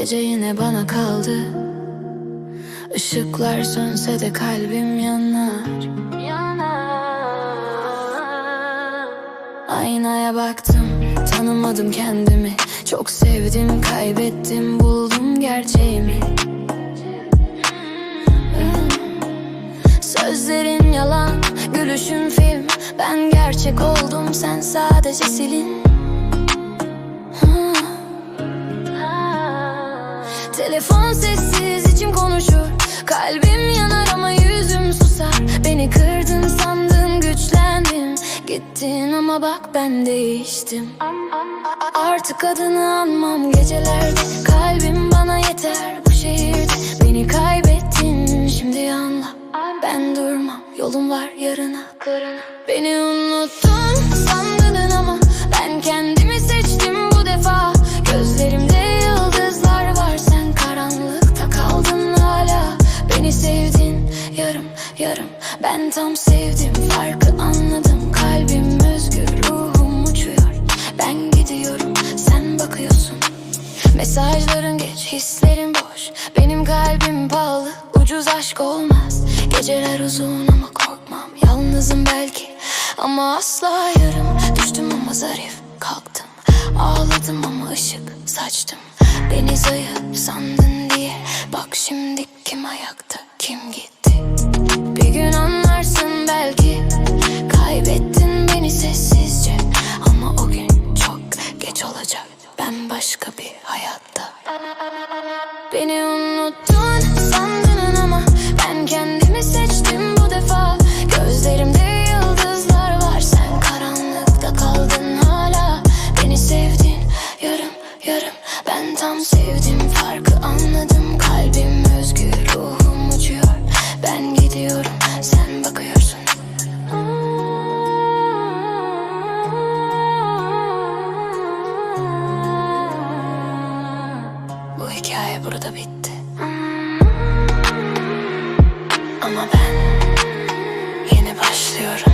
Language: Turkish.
gece yine bana kaldı. Işıklar sönse de kalbim yanar. Aynaya baktım tanımadım kendimi. Çok sevdim kaybettim buldum gerçeğimi. Sözlerin yalan gülüşün film. Ben gerçek oldum sen sadece silin Telefon sessiz içim konuşur. Kalbim yanar ama yüzüm susar. Beni kırdın sandım güçlendim Gittin ama bak ben değiştim. Artık adını anmam gecelerde. Kalbim bana yeter bu şehirde. Beni kaybettin şimdi anla. Ben durmam yolum var yarına. Beni unuttun yarım. Ben tam sevdim farkı anladım. Kalbim özgür ruhum uçuyor. Ben gidiyorum sen bakıyorsun. Mesajların geç hislerin boş. Benim kalbim pahalı ucuz aşk olmaz. Geceler uzun ama korkmam. Yalnızım belki ama asla yarım. Düştüm ama zarif kalktım. Ağladım ama ışık saçtım. Beni zayıf sandın diye. Bak şimdi kim ayakta kim gitti Bir gün anlarsın belki. Kaybettin beni sessizce. Ama o gün çok geç olacak. Ben başka bir hayatta. Beni unuttun hikaye burada bitti. Ama ben yeni başlıyorum.